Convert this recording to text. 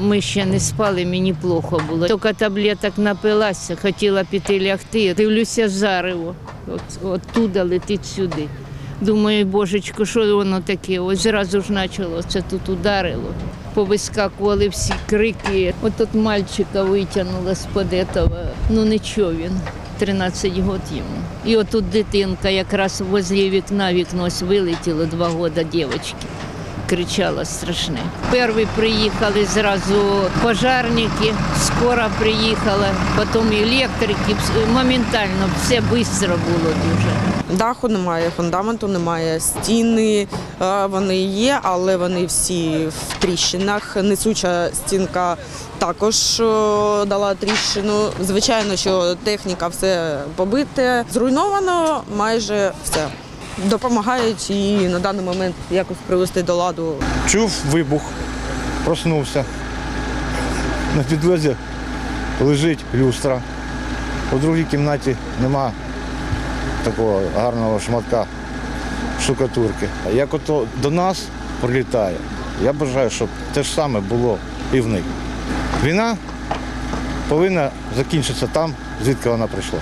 Ми ще не спали, мені плохо було. Тільки таблеток напилася, хотіла піти лягти. Дивлюся зарево. От, оттуда летить сюди. Думаю, божечко, що воно таке? Ось зразу ж почало, це тут ударило. Повискакували всі крики. От тут мальчика витягнула з-под этого. Ну нічого він. 13 років йому. І отут дитинка якраз возле вікна вікно вилетіло два роки дівчинки кричала страшне. Перші приїхали зразу пожарники, скоро приїхала, потім електрики. Моментально все швидко було дуже. Даху немає, фундаменту немає, стіни е, вони є, але вони всі в тріщинах. Несуча стінка також е, дала тріщину. Звичайно, що техніка все побите, зруйновано майже все. Допомагають і на даний момент якось привести до ладу Чув вибух, проснувся. На підлозі лежить люстра. У другій кімнаті нема такого гарного шматка штукатурки. Як ото до нас прилітає, я бажаю, щоб те ж саме було і в них. Війна повинна закінчитися там, звідки вона прийшла.